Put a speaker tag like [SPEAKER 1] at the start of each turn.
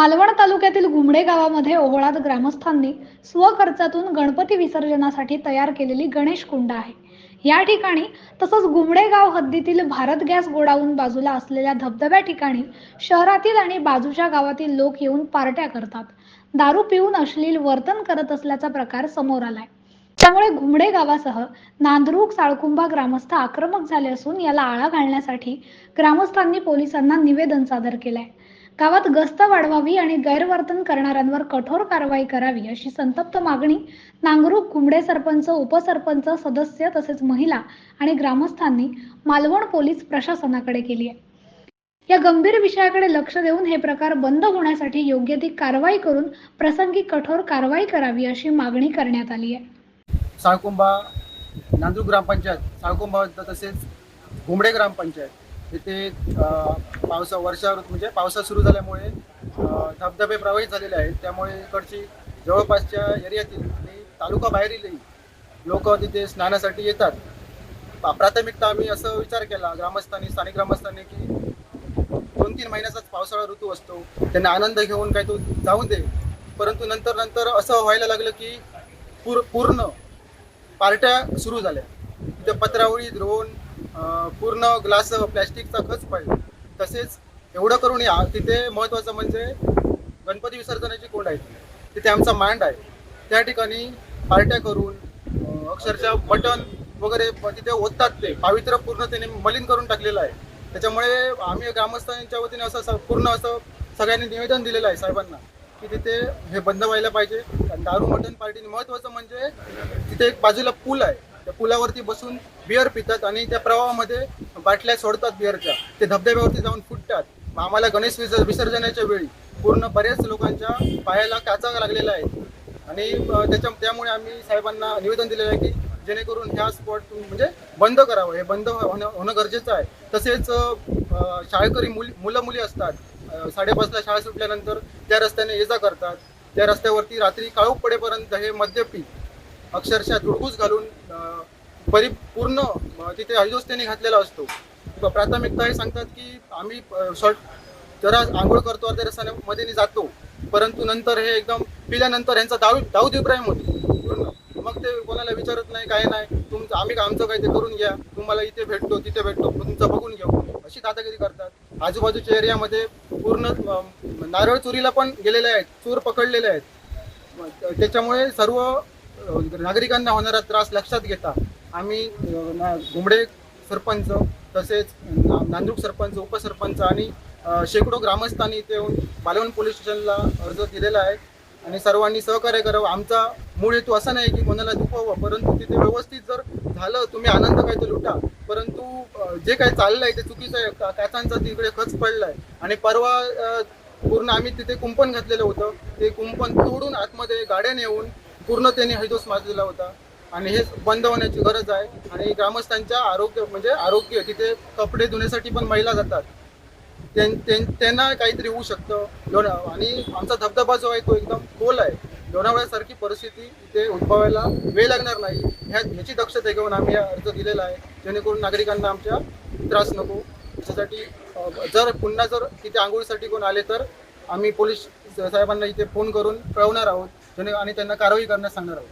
[SPEAKER 1] मालवण तालुक्यातील घुमडे गावामध्ये ओहळात ग्रामस्थांनी स्वखर्चातून गणपती विसर्जनासाठी तयार केलेली गणेश कुंड आहे. या ठिकाणी तसंच घुमडे गाव हद्दीतील भारत गॅस गोडाऊन बाजूला असलेल्या धबधब्या ठिकाणी शहरातील आणि बाजूच्या गावातील लोक येऊन पार्ट्या करतात. दारू पिऊन अश्लील वर्तन करत असल्याचा प्रकार समोर आलाय. त्यामुळे घुमडे गावासह नांदरूक साळकुंभा ग्रामस्थ आक्रमक झाले असून याला आळा घालण्यासाठी ग्रामस्थांनी पोलिसांना निवेदन सादर केलंय. गावात गस्त वाढवावी आणि गैरवर्तन करणाऱ्यांवर कठोर कारवाई करावी अशी संतप्त मागणी नांगरूक कुंबडे सरपंच उपसरपंच सदस्य तसेच महिला आणि ग्रामस्थांनी मालवण पोलीस प्रशासनाकडे केली आहे. या गंभीर विषयाकडे लक्ष देऊन हे प्रकार बंद होण्यासाठी योग्य ती कारवाई करून प्रसंगी कठोर कारवाई करावी अशी मागणी करण्यात आली आहे.
[SPEAKER 2] साळकुंभा नांदूर ग्रामपंचायत साळकुंभा तसेच घुमडे ग्रामपंचायत. तिथे पावसा वर्षा ऋतू म्हणजे पावसा सुरू झाल्यामुळे धबधबे प्रवाहित झालेले आहेत. त्यामुळे इकडची जवळपासच्या एरियातील आणि तालुका बाहेरीलही लोक तिथे स्नानासाठी येतात. प्राथमिकता आम्ही असं विचार केला ग्रामस्थांनी स्थानिक ग्रामस्थांनी की दोन तीन महिन्याचाच पावसाळा ऋतू असतो. त्यांना आनंद घेऊन काय तो जाऊन दे. परंतु नंतर नंतर असं व्हायला लागलं की पूर पूर्ण पार्ट्या सुरू झाल्या. तिथे पत्रावळी द्रोण पूर्ण ग्लास प्लॅस्टिकचा खच पाहिजे. तसेच एवढं करून या तिथे महत्त्वाचं म्हणजे गणपती विसर्जनाची कोंड आहे. तिथे आमचा मांड आहे. त्या ठिकाणी पार्ट्या करून अक्षरशः बटन वगैरे तिथे ओततात ते. पावित्र्य पूर्ण त्याने मलिन करून टाकलेलं आहे. त्याच्यामुळे आम्ही ग्रामस्थांच्या वतीने असं पूर्ण असं सगळ्यांनी निवेदन दिलेलं आहे साहेबांना की तिथे हे बंद व्हायला पाहिजे. आणि दारू मटन पार्टीने महत्त्वाचं म्हणजे तिथे एक बाजूला पूल आहे. त्या पुलावरती बसून बिअर पितात आणि त्या प्रवाहामध्ये बाटल्या सोडतात बिअरच्या. ते धबधब्यावरती जाऊन फुटतात. मग आम्हाला गणेश विसर्ज विसर्जनाच्या वेळी पूर्ण बऱ्याच लोकांच्या पायाला काचा लागलेला आहे. आणि त्याच्या त्यामुळे आम्ही साहेबांना निवेदन दिलेलं आहे की जेणेकरून ह्या स्पॉट म्हणजे बंद करावं. हे बंद हो- होणं होणं गरजेचं आहे. तसेच शाळकरी मुली मुलं मुली असतात साडेपाचला शाळा सुटल्यानंतर त्या रस्त्याने ये जा करतात. त्या रस्त्यावरती रात्री काळोख पडेपर्यंत हे मद्यपी अक्षरशः धुडगूस घालून परिपूर्ण तिथे हरिदोस घातलेला असतो. प्राथमिकता हे सांगतात की आम्ही शॉर्ट जरा आंघोळ करतो अर्ध्या रस्त्यामध्ये जातो. परंतु नंतर हे एकदम पिल्यानंतर यांचा दाऊ दाऊद इब्राहिम होतो. पूर्ण. मग ते कोणाला विचारत नाही काय नाही. तुमचं आम्ही का आमचं काय ते करून घ्या. तुम्हाला इथे भेटतो तिथे भेटतो. तुमचं बघून घेऊ अशी दादागिरी करतात. आजूबाजूच्या एरियामध्ये पूर्ण नारळ चोरीला पण गेलेले आहेत. चोर पकडलेले आहेत. त्याच्यामुळे सर्व नागरिकांना होणारा त्रास लक्षात घेता आम्ही ना- घुमडे सरपंच तसेच ना- सरपंच उपसरपंच आणि शेकडो ग्रामस्थांनी इथे येऊन बालवण पोलीस स्टेशनला अर्ज दिलेला आहे आणि सर्वांनी सहकार्य करावं. आमचा मूळ हेतू असा नाही की कोणाला दुखवावं परंतु तिथे व्यवस्थित जर झालं तुम्ही आनंद काय तर लुटा. परंतु जे काही चाललं आहे ते चुकीचं आहे. काचांचा तिकडे खच पडलाय. आणि परवा पूर्ण आम्ही तिथे कुंपण घातलेलं होतं. ते कुंपण तोडून आतमध्ये गाड्या नेऊन पूर्ण त्यांनी हैदोस माजलेला होता आणि हे बंद होण्याची गरज आहे. आणि ग्रामस्थांच्या आरोग्य म्हणजे आरोग्य तिथे कपडे धुण्यासाठी पण महिला जातात. त्यां- त्यांना काहीतरी होऊ शकतं. लोणा आणि आमचा धबधबा जो आहे तो एकदम खोल आहे. लोणावळ्यासारखी परिस्थिती इथे उद्भवायला वेळ लागणार नाही. ह्या ह्याची दक्षता घेऊन आम्ही हा अर्ज दिलेला आहे. जेणेकरून नागरिकांना आमच्या त्रास नको. त्याच्यासाठी जर पुन्हा जर तिथे आंघोळीसाठी कोण आले तर आम्ही पोलीस साहेबांना इथे फोन करून कळवणार आहोत. त्यांनी आणि त्यांना कारवाई करण्यास सांगणार आहोत.